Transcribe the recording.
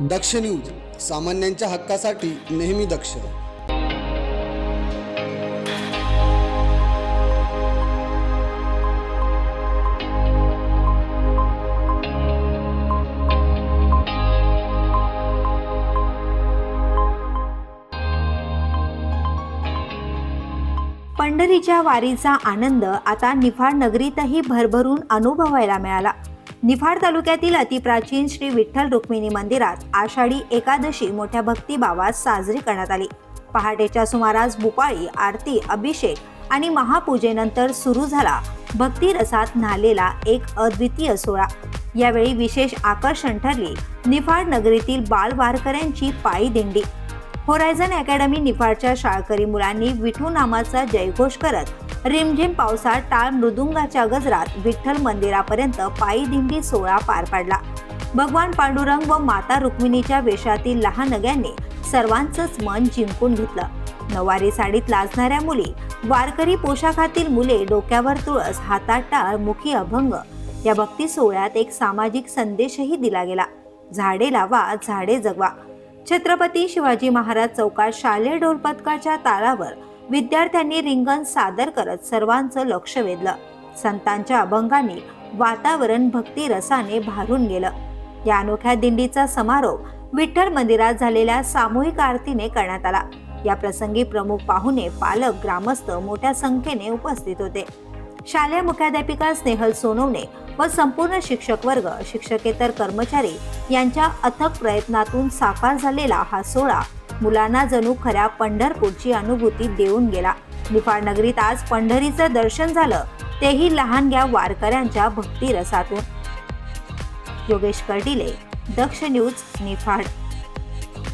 दक्ष news सामान्यांच्या हक्कासाठी नेहमी दक्ष. पंढरीच्या वारीचा आनंद आता निफाड नगरीतही भरभरून अनुभवायला मिळाला. निफाड तालुक्यातील अतिप्राचीन श्री विठ्ठल रुक्मिणी मंदिरात आषाढी एकादशी मोठ्या भक्तिभावात साजरी करण्यात आली. पहाटेच्या सुमारास भुपाळी आरती अभिषेक आणि महापूजेनंतर सुरू झाला भक्तिरसात न्हालेला एक अद्वितीय सोहळा. यावेळी विशेष आकर्षण ठरली निफाड नगरीतील बाल वारकऱ्यांची पायी दिंडी. होरायझन अकॅडमी निफाडच्या शाळकरी मुलांनी विठू नामाचा जयघोष करत रिमझिम पावसात टाळ मृदुंगाच्या गजरात विठ्ठल मंदिरापर्यंत पायी दिंडी सोहळा पार पाडला. भगवान पांडुरंग व माता रुक्मिणीच्या वेशातील लहान नग्यांनी सर्वांचंच मन जिंकून घेतलं. नवारी साडीत लाजणाऱ्या मुली वारकरी पोशाखातील मुले डोक्यावर तुळस हातात टाळ मुखी अभंग या भक्ती सोहळ्यात एक सामाजिक संदेशही दिला गेला. झाडे लावा झाडे जगवा. छत्रपती शिवाजी महाराज चौकात शालेय ढोल पथकाच्या तालावर विद्यार्थ्यांनी रिंगण सादर करत सर्वांचं लक्ष वेधलं. संतांच्या अभंगांनी वातावरण भक्ती रसाने भारून गेलं. या अनोख्या दिंडीचा समारोप विठ्ठल मंदिरात झालेल्या सामूहिक आरतीने करण्यात आला. या प्रसंगी प्रमुख पाहुणे पालक ग्रामस्थ मोठ्या संख्येने उपस्थित होते. शालेय मुख्याध्यापिका स्नेहल सोनवणे व संपूर्ण शिक्षक वर्ग शिक्षकेतर कर्मचारी यांच्या अथक प्रयत्नातून साकार झालेला हा सोहळा मुलांना जणू खऱ्या पंढरपूरची अनुभूती देऊन गेला. निफाड नगरीत आज पंढरीचं दर्शन झालं. तेही लहानग्या वारकऱ्यांच्या भक्तिरसातून. योगेश कर्डिले दक्ष न्यूज निफाड.